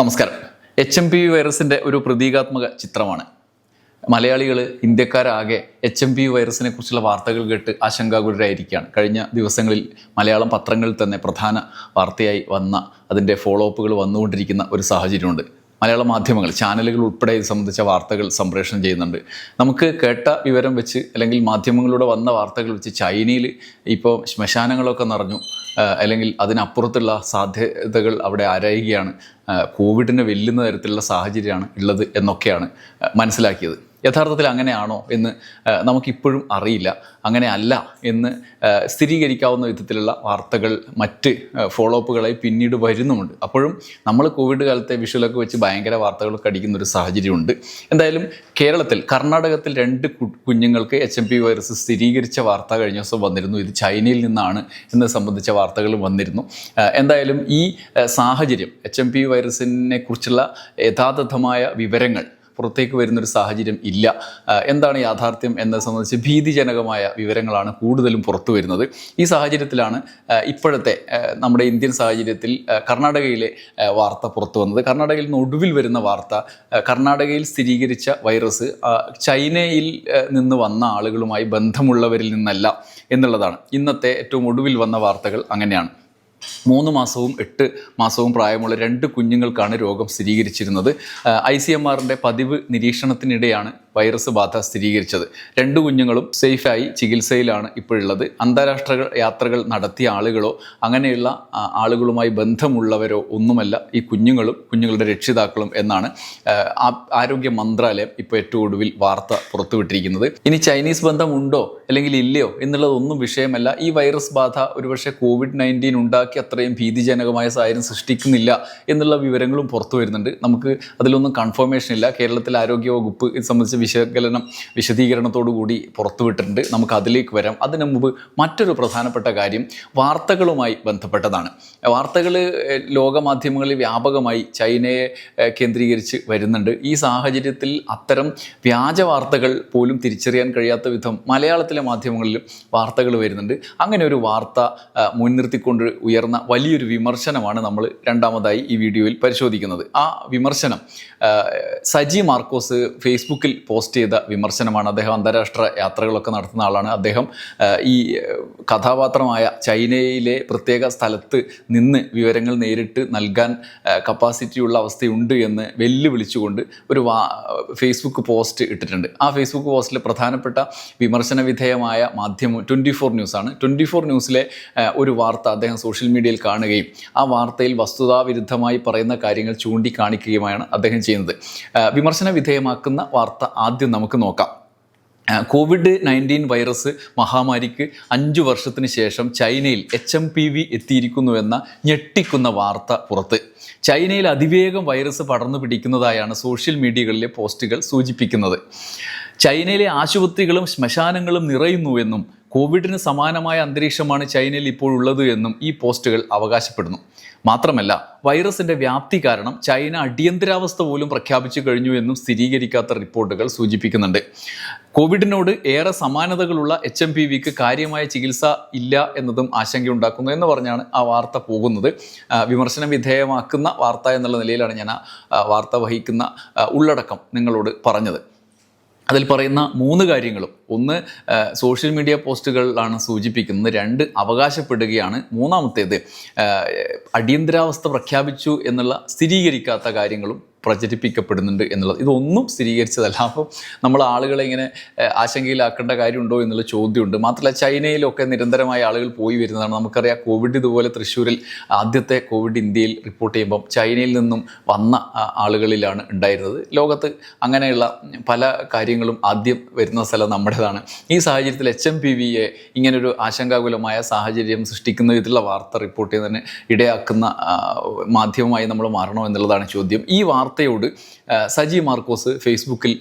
നമസ്കാരം. H M P V വൈറസിന്റെ ഒരു പ്രതീകാത്മക ചിത്രമാണ്. മലയാളികൾ ഇന്ത്യക്കാരാകെ എച്ച് എം പി വൈറസിനെ കുറിച്ചുള്ള വാർത്തകൾ കേട്ട് ആശങ്കാകുലരായിരിക്കുകയാണ്. കഴിഞ്ഞ ദിവസങ്ങളിൽ മലയാളം പത്രങ്ങളിൽ തന്നെ പ്രധാന വാർത്തയായി വന്ന അതിന്റെ ഫോളോ അപ്പുകൾ വന്നുകൊണ്ടിരിക്കുന്ന ഒരു സാഹചര്യമുണ്ട്. മലയാള മാധ്യമങ്ങൾ ചാനലുകൾ ഉൾപ്പെടെ ഇത് സംബന്ധിച്ച വാർത്തകൾ സംപ്രേഷണം ചെയ്യുന്നുണ്ട്. നമുക്ക് കേട്ട വിവരം വെച്ച് അല്ലെങ്കിൽ മാധ്യമങ്ങളിലൂടെ വന്ന വാർത്തകൾ വെച്ച് ചൈനയിൽ ഇപ്പോൾ ശ്മശാനങ്ങളൊക്കെ നിറഞ്ഞു. അല്ലെങ്കിൽ അതിനപ്പുറത്തുള്ള സാധ്യതകൾ അവിടെ ആരായുകയാണ്. കോവിഡിനെ വെല്ലുന്ന തരത്തിലുള്ള സാഹചര്യമാണ് ഉള്ളത് എന്നൊക്കെയാണ് മനസ്സിലാക്കിയത്. യഥാർത്ഥത്തിൽ അങ്ങനെയാണോ എന്ന് നമുക്കിപ്പോഴും അറിയില്ല. അങ്ങനെ അല്ല എന്ന് സ്ഥിരീകരിക്കാവുന്ന വിധത്തിലുള്ള വാർത്തകൾ മറ്റ് ഫോളോ അപ്പുകളായി പിന്നീട് വരുന്നുമുണ്ട്. അപ്പോഴും നമ്മൾ കോവിഡ് കാലത്തെ വിഷുവിലൊക്കെ വെച്ച് ഭയങ്കര വാർത്തകളൊക്കെ അടിക്കുന്ന ഒരു സാഹചര്യമുണ്ട്. എന്തായാലും കേരളത്തിൽ കർണാടകത്തിൽ രണ്ട് കുഞ്ഞുങ്ങൾക്ക് എച്ച് എം പി വൈറസ് സ്ഥിരീകരിച്ച വാർത്ത കഴിഞ്ഞ ദിവസം വന്നിരുന്നു. ഇത് ചൈനയിൽ നിന്നാണ് എന്ന് സംബന്ധിച്ച വാർത്തകൾ വന്നിരുന്നു. എന്തായാലും ഈ സാഹചര്യം എച്ച് എം പി വൈറസിനെ കുറിച്ചുള്ള യഥാതഥമായ വിവരങ്ങൾ പുറത്തേക്ക് വരുന്നൊരു സാഹചര്യം ഇല്ല. എന്താണ് യാഥാർത്ഥ്യം എന്നത് സംബന്ധിച്ച് ഭീതിജനകമായ വിവരങ്ങളാണ് കൂടുതലും പുറത്തു വരുന്നത്. ഈ സാഹചര്യത്തിലാണ് ഇപ്പോഴത്തെ നമ്മുടെ ഇന്ത്യൻ സാഹചര്യത്തിൽ കർണാടകയിലെ വാർത്ത പുറത്തു വന്നത്. കർണാടകയിൽ നിന്ന് ഒടുവിൽ വരുന്ന വാർത്ത കർണാടകയിൽ സ്ഥിരീകരിച്ച വൈറസ് ചൈനയിൽ നിന്ന് വന്ന ആളുകളുമായി ബന്ധമുള്ളവരിൽ നിന്നല്ല എന്നുള്ളതാണ്. ഇന്നത്തെ ഏറ്റവും ഒടുവിൽ വന്ന വാർത്തകൾ അങ്ങനെയാണ്. മൂന്ന് മാസവും എട്ട് മാസവും പ്രായമുള്ള രണ്ട് കുഞ്ഞുങ്ങൾക്കാണ് രോഗം സ്ഥിരീകരിച്ചിരുന്നത്. ഐ സി എം ആറിന്റെ പതിവ് നിരീക്ഷണത്തിനിടെയാണ് വൈറസ് ബാധ സ്ഥിരീകരിച്ചത്. രണ്ട് കുഞ്ഞുങ്ങളും സേഫായി ചികിത്സയിലാണ് ഇപ്പോഴുള്ളത്. അന്താരാഷ്ട്ര യാത്രകൾ നടത്തിയ ആളുകളോ അങ്ങനെയുള്ള ആളുകളുമായി ബന്ധമുള്ളവരോ ഒന്നുമല്ല ഈ കുഞ്ഞുങ്ങളും കുഞ്ഞുങ്ങളുടെ രക്ഷിതാക്കളും എന്നാണ് ആരോഗ്യ മന്ത്രാലയം ഇപ്പോൾ ഏറ്റവും ഒടുവിൽ വാർത്ത പുറത്തുവിട്ടിരിക്കുന്നത്. ഇനി ചൈനീസ് ബന്ധമുണ്ടോ അല്ലെങ്കിൽ ഇല്ലയോ എന്നുള്ളതൊന്നും വിഷയമല്ല. ഈ വൈറസ് ബാധ ഒരുപക്ഷെ കോവിഡ് നയന്റീൻ ഉണ്ടാക്കി അത്രയും ഭീതിജനകമായ സാഹചര്യം സൃഷ്ടിക്കുന്നില്ല എന്നുള്ള വിവരങ്ങളും പുറത്തു വരുന്നുണ്ട് നമുക്ക് അതിലൊന്നും കൺഫർമേഷൻ ഇല്ല. കേരളത്തിലെ ആരോഗ്യ വകുപ്പ് ഇത് സംബന്ധിച്ച വിശകലനം വിശദീകരണത്തോടു കൂടി പുറത്തുവിട്ടിട്ടുണ്ട് നമുക്ക് അതിലേക്ക് വരാം. അതിനു മുമ്പ് മറ്റൊരു പ്രധാനപ്പെട്ട കാര്യം വാർത്തകളുമായി ബന്ധപ്പെട്ടതാണ്. വാർത്തകൾ ലോകമാധ്യമങ്ങളിൽ വ്യാപകമായി ചൈനയെ കേന്ദ്രീകരിച്ച് വരുന്നുണ്ട്. ഈ സാഹചര്യത്തിൽ അത്തരം വ്യാജ വാർത്തകൾ പോലും തിരിച്ചറിയാൻ കഴിയാത്ത വിധം മലയാളത്തിലെ മാധ്യമങ്ങളിലും വാർത്തകൾ വരുന്നുണ്ട്. അങ്ങനെ ഒരു വാർത്ത മുൻനിർത്തിക്കൊണ്ട് ഉയർന്ന വലിയൊരു വിമർശനമാണ് നമ്മൾ രണ്ടാമതായി ഈ വീഡിയോയിൽ പരിശോധിക്കുന്നത്. ആ വിമർശനം സജി മാർക്കോസ് ഫേസ്ബുക്കിൽ പോസ്റ്റ് ചെയ്ത വിമർശനമാണ് അദ്ദേഹം അന്താരാഷ്ട്ര യാത്രകളൊക്കെ നടത്തുന്ന ആളാണ്. അദ്ദേഹം ഈ കഥാപാത്രമായ ചൈനയിലെ പ്രത്യേക സ്ഥലത്ത് നിന്ന് വിവരങ്ങൾ നേരിട്ട് നൽകാൻ കപ്പാസിറ്റിയുള്ള അവസ്ഥയുണ്ട് എന്ന് വെല്ലുവിളിച്ചുകൊണ്ട് ഒരു വാ ഫേസ്ബുക്ക് പോസ്റ്റ് ഇട്ടിട്ടുണ്ട്. ആ ഫേസ്ബുക്ക് പോസ്റ്റിൽ പ്രധാനപ്പെട്ട വിമർശന വിധേയമായ മാധ്യമം ട്വന്റി ഫോർ ന്യൂസാണ് ട്വന്റി ഫോർ ന്യൂസിലെ ഒരു വാർത്ത അദ്ദേഹം സോഷ്യൽ മീഡിയയിൽ കാണുകയും ആ വാർത്തയിൽ വസ്തുതാവിരുദ്ധമായി പറയുന്ന കാര്യങ്ങൾ ചൂണ്ടിക്കാണിക്കുകയുമാണ് അദ്ദേഹം ചെയ്യുന്നത്. വിമർശന വിധേയമാക്കുന്ന വാർത്ത ആദ്യം നമുക്ക് നോക്കാം. കോവിഡ് നയന്റീൻ വൈറസ് മഹാമാരിക്ക് അഞ്ച് വർഷത്തിന് ശേഷം ചൈനയിൽ എച്ച് എം പി വി എത്തിയിരിക്കുന്നുവെന്ന ഞെട്ടിക്കുന്ന വാർത്ത പുറത്ത്. ചൈനയിൽ അതിവേഗം വൈറസ് പടർന്നു പിടിക്കുന്നതായാണ് സോഷ്യൽ മീഡിയകളിലെ പോസ്റ്റുകൾ സൂചിപ്പിക്കുന്നത്. ചൈനയിലെ ആശുപത്രികളും ശ്മശാനങ്ങളും നിറയുന്നുവെന്നും കോവിഡിന് സമാനമായ അന്തരീക്ഷമാണ് ചൈനയിൽ ഇപ്പോൾ ഉള്ളത് എന്നും ഈ പോസ്റ്റുകൾ അവകാശപ്പെടുന്നു. മാത്രമല്ല വൈറസിന്റെ വ്യാപ്തി കാരണം ചൈന അടിയന്തരാവസ്ഥ പോലും പ്രഖ്യാപിച്ചു കഴിഞ്ഞു എന്നും സ്ഥിരീകരിക്കാത്ത റിപ്പോർട്ടുകൾ സൂചിപ്പിക്കുന്നുണ്ട്. കോവിഡിനോട് ഏറെ സമാനതകളുള്ള എച്ച് എം പി വിക്ക് കാര്യമായ ചികിത്സ ഇല്ല എന്നതും ആശങ്കയുണ്ടാക്കുന്നു എന്ന് പറഞ്ഞാണ് ആ വാർത്ത പോകുന്നത്. വിമർശനം വിധേയമാക്കുന്ന വാർത്ത എന്നുള്ള നിലയിലാണ് ഞാൻ ആ, വാർത്ത വഹിക്കുന്ന ഉള്ളടക്കം നിങ്ങളോട് പറഞ്ഞത്. അതിൽ പറയുന്ന മൂന്ന് കാര്യങ്ങളും. ഒന്ന് സോഷ്യൽ മീഡിയ പോസ്റ്റുകളിലാണ് സൂചിപ്പിക്കുന്നത്. രണ്ട് അവകാശപ്പെടുകയാണ്. മൂന്നാമത്തേത് അടിയന്തരാവസ്ഥ പ്രഖ്യാപിച്ചു എന്നുള്ള സ്ഥിരീകരിക്കാത്ത കാര്യങ്ങളും പ്രചരിപ്പിക്കപ്പെടുന്നുണ്ട് എന്നുള്ളത്. ഇതൊന്നും സ്ഥിരീകരിച്ചതല്ല. അപ്പം നമ്മൾ ആളുകളെ ഇങ്ങനെ ആശങ്കയിലാക്കേണ്ട കാര്യമുണ്ടോ എന്നുള്ള ചോദ്യമുണ്ട്. മാത്രമല്ല ചൈനയിലൊക്കെ നിരന്തരമായ ആളുകൾ പോയി വരുന്നതാണ്. നമുക്കറിയാം കോവിഡ് ഇതുപോലെ തൃശ്ശൂരിൽ ആദ്യത്തെ കോവിഡ് ഇന്ത്യയിൽ റിപ്പോർട്ട് ചെയ്യുമ്പം ചൈനയിൽ നിന്നും വന്ന ആളുകളിലാണ് ഉണ്ടായിരുന്നത്. ലോകത്ത് അങ്ങനെയുള്ള പല കാര്യങ്ങളും ആദ്യം വരുന്ന സ്ഥലം നമ്മുടേതാണ്. ഈ സാഹചര്യത്തിൽ എച്ച് എം പി വിയെ ഇങ്ങനൊരു ആശങ്കാകുലമായ സാഹചര്യം സൃഷ്ടിക്കുന്ന വിധത്തിലുള്ള വാർത്ത റിപ്പോർട്ട് ചെയ്യുന്നതിന് ഇടയാക്കുന്ന മാധ്യമമായി നമ്മൾ മാറണോ എന്നുള്ളതാണ് ചോദ്യം. ഈ വാർത്തയോട് സജി മാർക്കോസ് ഫേസ്ബുക്കിൽ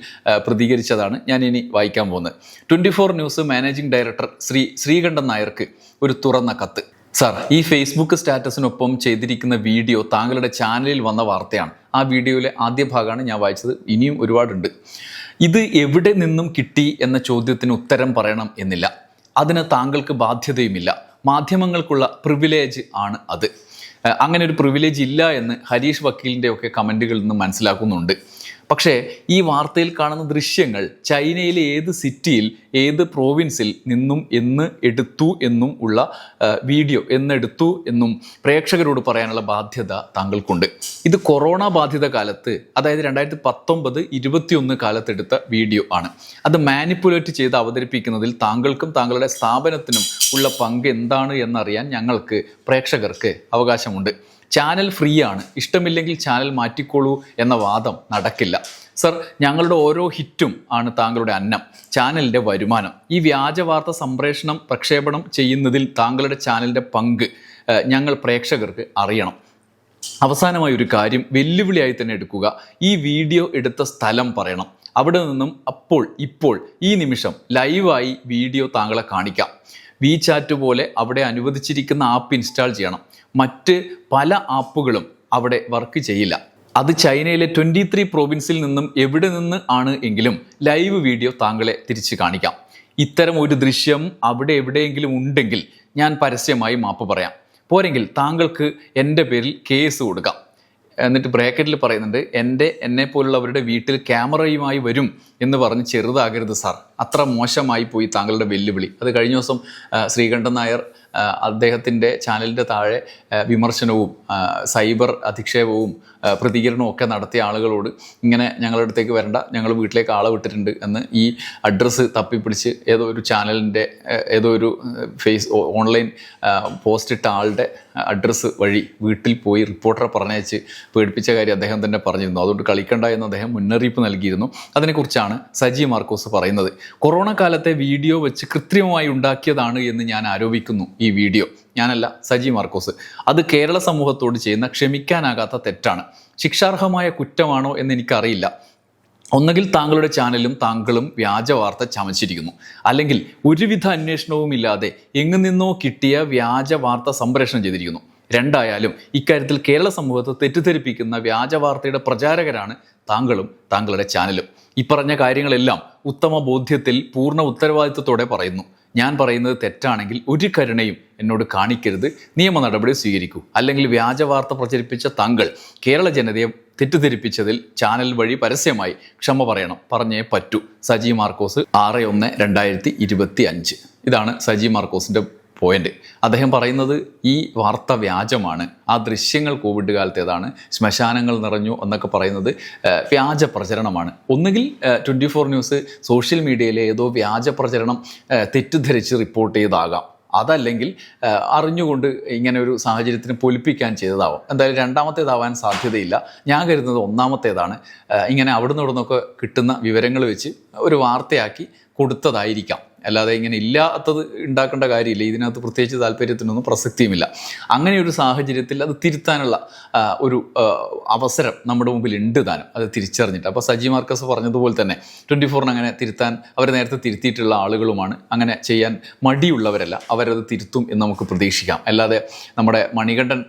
പ്രതികരിച്ചതാണ് ഞാൻ ഇനി വായിക്കാൻ പോകുന്നത്. Twenty four news managing director Shri Sreekandan നായർക്ക് ഒരു തുറന്ന കത്ത്. സാർ ഈ ഫേസ്ബുക്ക് സ്റ്റാറ്റസിനൊപ്പം ചെയ്തിരിക്കുന്ന വീഡിയോ താങ്കളുടെ ചാനലിൽ വന്ന വാർത്തയാണ്. ആ വീഡിയോയിലെ ആദ്യ ഭാഗമാണ് ഞാൻ വായിച്ചത്. ഇനിയും ഒരുപാടുണ്ട്. ഇത് എവിടെ നിന്നും കിട്ടി എന്ന ചോദ്യത്തിന് ഉത്തരം പറയണം എന്നില്ല. അതിന് താങ്കൾക്ക് ബാധ്യതയുമില്ല. മാധ്യമങ്ങൾക്കുള്ള പ്രിവിലേജ് ആണ് അത്. അങ്ങനെ ഒരു പ്രിവിലേജ് ഇല്ല എന്ന് ഹരീഷ് വക്കീലിന്റെ ഒക്കെ കമന്റുകളിൽ നിന്ന് മനസ്സിലാക്കുന്നുണ്ട്. പക്ഷേ ഈ വാർത്തയിൽ കാണുന്ന ദൃശ്യങ്ങൾ ചൈനയിലെ ഏത് സിറ്റിയിൽ ഏത് പ്രോവിൻസിൽ നിന്നും എന്ന് എടുത്തു എന്നും ഉള്ള വീഡിയോ എന്നെടുത്തു എന്നും പ്രേക്ഷകരോട് പറയാനുള്ള ബാധ്യത താങ്കൾക്കുണ്ട്. ഇത് കൊറോണ ബാധിത കാലത്ത് അതായത് രണ്ടായിരത്തി പത്തൊമ്പത് ഇരുപത്തിയൊന്ന് കാലത്തെടുത്ത വീഡിയോ ആണ്. അത് മാനിപ്പുലേറ്റ് ചെയ്ത് അവതരിപ്പിക്കുന്നതിൽ താങ്കൾക്കും താങ്കളുടെ സ്ഥാപനത്തിനും ഉള്ള പങ്ക് എന്താണ് എന്നറിയാൻ ഞങ്ങൾക്ക് പ്രേക്ഷകർക്ക് അവകാശമുണ്ട്. ചാനൽ ഫ്രീ ആണ്. ഇഷ്ടമില്ലെങ്കിൽ ചാനൽ മാറ്റിക്കോളൂ എന്ന വാദം നടക്കില്ല. സർ ഞങ്ങളുടെ ഓരോ ഹിറ്റും ആണ് താങ്കളുടെ അന്നം ചാനലിന്റെ വരുമാനം. ഈ വ്യാജവാർത്ത സംപ്രേഷണം പ്രക്ഷേപണം ചെയ്യുന്നതിൽ താങ്കളുടെ ചാനലിന്റെ പങ്ക് ഞങ്ങൾ പ്രേക്ഷകർക്ക് അറിയണം. അവസാനമായി ഒരു കാര്യം വെല്ലുവിളിയായി തന്നെ എടുക്കുക. ഈ വീഡിയോ എടുത്ത സ്ഥലം പറയണം. അവിടെ നിന്നും അപ്പോൾ ഇപ്പോൾ ഈ നിമിഷം ലൈവായി വീഡിയോ താങ്കളെ കാണിക്കാം. വി ചാറ്റ് പോലെ അവിടെ അനുവദിച്ചിരിക്കുന്ന ആപ്പ് ഇൻസ്റ്റാൾ ചെയ്യണം. മറ്റ് പല ആപ്പുകളും അവിടെ വർക്ക് ചെയ്യില്ല. അത് ചൈനയിലെ ട്വന്റി ത്രീ പ്രോവിൻസിൽ നിന്നും എവിടെ നിന്ന് ആണ് എങ്കിലും ലൈവ് വീഡിയോ താങ്കളെ തിരിച്ച് കാണിക്കാം. ഇത്തരം ഒരു ദൃശ്യം അവിടെ എവിടെയെങ്കിലും ഉണ്ടെങ്കിൽ ഞാൻ പരസ്യമായി മാപ്പ് പറയാം. പോരെങ്കിൽ താങ്കൾക്ക് എന്റെ പേരിൽ കേസ് കൊടുക്കാം. എന്നിട്ട് ബ്രാക്കറ്റിൽ പറയുന്നുണ്ട് എന്റെ എന്നെ പോലുള്ളവരുടെ വീട്ടിൽ ക്യാമറയുമായി വരും എന്ന് പറഞ്ഞ് ചെറുതാകരുത് സാർ അത്ര മോശമായി പോയി താങ്കളുടെ വെല്ലുവിളി. അത് കഴിഞ്ഞ ദിവസം ശ്രീകണ്ഠൻ നായർ അദ്ദേഹത്തിന്റെ ചാനലിന്റെ താഴെ വിമർശനവും സൈബർ അധിക്ഷേപവും പ്രതികരണവും ഒക്കെ നടത്തിയ ആളുകളോട് ഇങ്ങനെ ഞങ്ങളുടെ അടുത്തേക്ക് വരണ്ട ഞങ്ങൾ വീട്ടിലേക്ക് ആളെ വിട്ടിട്ടുണ്ട് എന്ന് ഈ അഡ്രസ്സ് തപ്പിപ്പിടിച്ച് ഏതോ ഒരു ചാനലിന്റെ ഏതോ ഒരു ഫേസ് ഓൺലൈൻ പോസ്റ്റ് ഇട്ട ആളുടെ അഡ്രസ്സ് വഴി വീട്ടിൽ പോയി റിപ്പോർട്ടറെ പറഞ്ഞയച്ച് പേടിപ്പിച്ച കാര്യം അദ്ദേഹം തന്നെ പറഞ്ഞിരുന്നു. അതുകൊണ്ട് കളിക്കണ്ട എന്ന് അദ്ദേഹം മുന്നറിയിപ്പ് നൽകിയിരുന്നു. അതിനെക്കുറിച്ചാണ് സജി മാർക്കോസ് പറയുന്നത്. കൊറോണ കാലത്തെ വീഡിയോ വെച്ച് കൃത്രിമമായി ഉണ്ടാക്കിയതാണ് എന്ന് ഞാൻ ആരോപിക്കുന്നു ഈ വീഡിയോ. ഞാനല്ല സജി മാർക്കോസ്. അത് കേരള സമൂഹത്തോട് ചെയ്യുന്ന ക്ഷമിക്കാനാകാത്ത തെറ്റാണ്. ശിക്ഷാർഹമായ കുറ്റമാണോ എന്ന് എനിക്കറിയില്ല. ഒന്നുകിൽ താങ്കളുടെ ചാനലും താങ്കളും വ്യാജ വാർത്ത ചമച്ചിരിക്കുന്നു. അല്ലെങ്കിൽ ഒരുവിധ അന്വേഷണവും ഇല്ലാതെ എങ്ങു നിന്നോ കിട്ടിയ വ്യാജ വാർത്ത സംപ്രേഷണം ചെയ്തിരിക്കുന്നു. രണ്ടായാലും ഇക്കാര്യത്തിൽ കേരള സമൂഹത്തെ തെറ്റിദ്ധരിപ്പിക്കുന്ന വ്യാജ വാർത്തയുടെ പ്രചാരകരാണ് താങ്കളും താങ്കളുടെ ചാനലും. ഇപ്പറഞ്ഞ പറഞ്ഞ കാര്യങ്ങളെല്ലാം ഉത്തമ ബോധ്യത്തിൽ പൂർണ ഉത്തരവാദിത്വത്തോടെ പറയുന്നു. ഞാൻ പറയുന്നത് തെറ്റാണെങ്കിൽ ഒരു കരുണയും എന്നോട് കാണിക്കരുത്. നിയമ നടപടി സ്വീകരിക്കൂ. അല്ലെങ്കിൽ വ്യാജ വാർത്ത പ്രചരിപ്പിച്ച താങ്കൾ കേരള ജനതയെ തെറ്റിദ്ധരിപ്പിച്ചതിൽ ചാനൽ വഴി പരസ്യമായി ക്ഷമ പറയണം. പറഞ്ഞേ പറ്റൂ. സജി മാർക്കോസ് ആറ് ഒന്ന് രണ്ടായിരത്തി ഇരുപത്തി അഞ്ച് ഇതാണ് സജി മാർക്കോസിന്റെ പോയിന്റ് അദ്ദേഹം പറയുന്നത് ഈ വാർത്ത വ്യാജമാണ്. ആ ദൃശ്യങ്ങൾ കോവിഡ് കാലത്തേതാണ് ശ്മശാനങ്ങൾ നിറഞ്ഞു എന്നൊക്കെ പറയുന്നത് വ്യാജ പ്രചരണമാണ്. ഒന്നുകിൽ ട്വന്റി ഫോർ ന്യൂസ് സോഷ്യൽ മീഡിയയിലെ ഏതോ വ്യാജ പ്രചരണം തെറ്റിദ്ധരിച്ച് റിപ്പോർട്ട് ചെയ്താകാം. അതല്ലെങ്കിൽ അറിഞ്ഞുകൊണ്ട് ഇങ്ങനെ ഒരു സാഹചര്യത്തിന് പൊലിപ്പിക്കാൻ ചെയ്തതാവാം. എന്തായാലും രണ്ടാമത്തേതാവാൻ സാധ്യതയില്ല. ഞാൻ കരുതുന്നത് ഒന്നാമത്തേതാണ്. ഇങ്ങനെ അവിടുന്ന് ഇവിടുന്നൊക്കെ കിട്ടുന്ന വിവരങ്ങൾ വെച്ച് ഒരു വാർത്തയാക്കി കൊടുത്തതായിരിക്കാം. അല്ലാതെ ഇങ്ങനെ ഇല്ലാത്തത് ഉണ്ടാക്കേണ്ട കാര്യമില്ല. ഇതിനകത്ത് പ്രത്യേകിച്ച് താല്പര്യത്തിനൊന്നും പ്രസക്തിയുമില്ല. അങ്ങനെ ഒരു സാഹചര്യത്തിൽ അത് തിരുത്താനുള്ള ഒരു അവസരം നമ്മുടെ മുമ്പിൽ ഉണ്ട് താനും. അത് തിരിച്ചറിഞ്ഞിട്ട്. അപ്പോൾ സജി മാർക്കസ് പറഞ്ഞതുപോലെ തന്നെ ട്വന്റി ഫോറിന് അങ്ങനെ തിരുത്താൻ അവർ നേരത്തെ തിരുത്തിയിട്ടുള്ള ആളുകളുമാണ്. അങ്ങനെ ചെയ്യാൻ മടിയുള്ളവരല്ല. അവരത് തിരുത്തും എന്ന് നമുക്ക് പ്രതീക്ഷിക്കാം. അല്ലാതെ നമ്മുടെ മണികണ്ഠൻ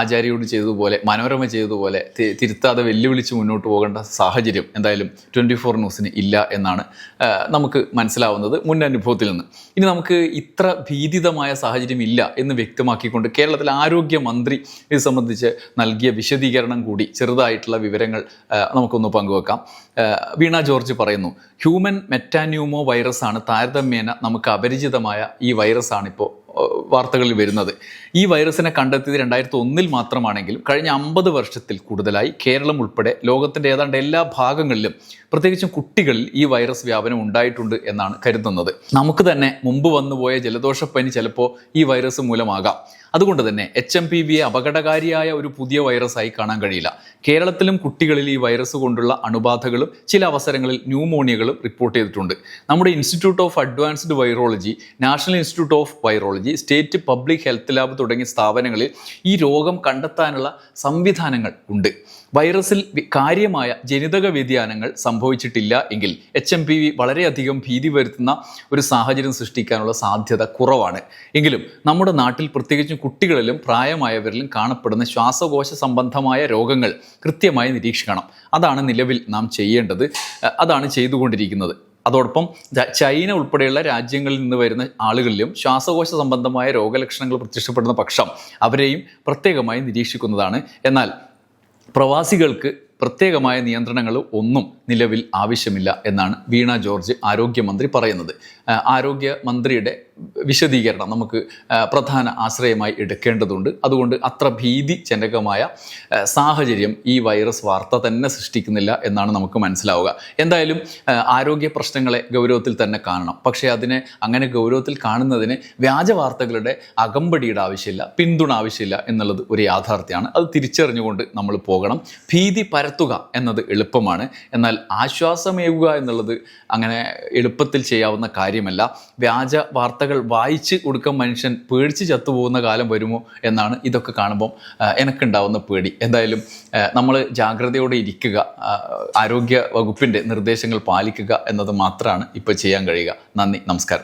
ആചാര്യയോട് ചെയ്തതുപോലെ മനോരമ ചെയ്തതുപോലെ തിരുത്താതെ വെല്ലുവിളിച്ച് മുന്നോട്ട് പോകേണ്ട സാഹചര്യം എന്തായാലും ട്വന്റി ഫോർ ന്യൂസിന് ഇല്ല എന്നാണ് നമുക്ക് മനസ്സിലാവുന്നത്. മുൻ അനുഭവത്തിൽ നിന്ന്. ഇനി നമുക്ക് ഇത്ര ഭീതിതമായ സാഹചര്യം ഇല്ല എന്ന് വ്യക്തമാക്കിക്കൊണ്ട് കേരളത്തിലെ ആരോഗ്യമന്ത്രി ഇത് സംബന്ധിച്ച് നൽകിയ വിശദീകരണം കൂടി ചെറുതായിട്ടുള്ള വിവരങ്ങൾ നമുക്കൊന്ന് പങ്കുവെക്കാം. വീണ ജോർജ് പറയുന്നു ഹ്യൂമൻ മെറ്റാന്യൂമോ വൈറസ് ആണ് താരതമ്യേന നമുക്ക് അപരിചിതമായ ഈ വൈറസ് ആണ് ഇപ്പോൾ വാർത്തകളിൽ വരുന്നത്. ഈ വൈറസിനെ കണ്ടെത്തിയത് രണ്ടായിരത്തി ഒന്നിൽ മാത്രമാണെങ്കിലും കഴിഞ്ഞ അമ്പത് വർഷത്തിൽ കൂടുതലായി കേരളം ഉൾപ്പെടെ ലോകത്തിന്റെ ഏതാണ്ട് എല്ലാ ഭാഗങ്ങളിലും പ്രത്യേകിച്ചും കുട്ടികളിൽ ഈ വൈറസ് വ്യാപനം ഉണ്ടായിട്ടുണ്ട് എന്നാണ് കരുതുന്നത്. നമുക്ക് തന്നെ മുമ്പ് വന്നുപോയ ജലദോഷപ്പനി ചിലപ്പോൾ ഈ വൈറസ് മൂലമാകാം. അതുകൊണ്ട് തന്നെ എച്ച് എം പി വിയെ അപകടകാരിയായ ഒരു പുതിയ വൈറസായി കാണാൻ കഴിയില്ല. കേരളത്തിലും കുട്ടികളിൽ ഈ വൈറസ് കൊണ്ടുള്ള അണുബാധകളും ചില അവസരങ്ങളിൽ ന്യൂമോണിയകളും റിപ്പോർട്ട് ചെയ്തിട്ടുണ്ട്. നമ്മുടെ institute of advanced virology national institute of virology state public health lab തുടങ്ങിയ സ്ഥാപനങ്ങളിൽ ഈ രോഗം കണ്ടെത്താനുള്ള സംവിധാനങ്ങൾ ഉണ്ട്. വൈറസിൽ കാര്യമായ ജനിതക വ്യതിയാനങ്ങൾ സംഭവിച്ചിട്ടില്ല എങ്കിൽ എച്ച് എം പി വി വളരെയധികം ഭീതി വരുത്തുന്ന ഒരു സാഹചര്യം സൃഷ്ടിക്കാനുള്ള സാധ്യത കുറവാണ്. എങ്കിലും നമ്മുടെ നാട്ടിൽ പ്രത്യേകിച്ചും കുട്ടികളിലും പ്രായമായവരിലും കാണപ്പെടുന്ന ശ്വാസകോശ സംബന്ധമായ രോഗങ്ങൾ കൃത്യമായി നിരീക്ഷിക്കണം. അതാണ് നിലവിൽ നാം ചെയ്യേണ്ടത്. അതാണ് ചെയ്തുകൊണ്ടിരിക്കുന്നത്. അതോടൊപ്പം ചൈന ഉൾപ്പെടെയുള്ള രാജ്യങ്ങളിൽ നിന്ന് വരുന്ന ആളുകളിലും ശ്വാസകോശ സംബന്ധമായ രോഗലക്ഷണങ്ങൾ പ്രത്യക്ഷപ്പെടുന്ന പക്ഷം അവരെയും പ്രത്യേകമായി നിരീക്ഷിക്കുന്നതാണ്. എന്നാൽ പ്രവാസികൾക്ക് പ്രത്യേകമായ നിയന്ത്രണങ്ങൾ ഒന്നും നിലവിൽ ആവശ്യമില്ല എന്നാണ് വീണ ജോർജ് ആരോഗ്യമന്ത്രി പറയുന്നത്. ആരോഗ്യമന്ത്രിയുടെ വിശദീകരണം നമുക്ക് പ്രധാന ആശ്രയമായി എടുക്കേണ്ടതുണ്ട്. അതുകൊണ്ട് അത്ര ഭീതിജനകമായ സാഹചര്യം ഈ വൈറസ് വാർത്ത തന്നെ സൃഷ്ടിക്കുന്നില്ല എന്നാണ് നമുക്ക് മനസ്സിലാവുക. എന്തായാലും ആരോഗ്യ പ്രശ്നങ്ങളെ ഗൗരവത്തിൽ തന്നെ കാണണം. പക്ഷേ അതിനെ അങ്ങനെ ഗൗരവത്തിൽ കാണുന്നതിന് വ്യാജ വാർത്തകളുടെ അകമ്പടിയുടെ ആവശ്യമില്ല പിന്തുണ ആവശ്യമില്ല എന്നുള്ളത് ഒരു യാഥാർത്ഥ്യമാണ്. അത് തിരിച്ചറിഞ്ഞുകൊണ്ട് നമ്മൾ പോകണം. ഭീതി പരത്തുക എന്നത് എളുപ്പമാണ്. എന്നാൽ ആശ്വാസമേകുക എന്നുള്ളത് അങ്ങനെ എളുപ്പത്തിൽ ചെയ്യാവുന്ന കാര്യമല്ല. വ്യാജ വാർത്തകൾ വായിച്ച് കൊടുക്കാൻ മനുഷ്യൻ പേടിച്ച് ചത്തുപോകുന്ന കാലം വരുമോ എന്നാണ് ഇതൊക്കെ കാണുമ്പം എനിക്കുണ്ടാവുന്ന പേടി. എന്തായാലും നമ്മൾ ജാഗ്രതയോടെ ഇരിക്കുക ആരോഗ്യ വകുപ്പിന്റെ നിർദ്ദേശങ്ങൾ പാലിക്കുക എന്നത് മാത്രമാണ് ഇപ്പോൾ ചെയ്യാൻ കഴിയുക. നന്ദി നമസ്കാരം.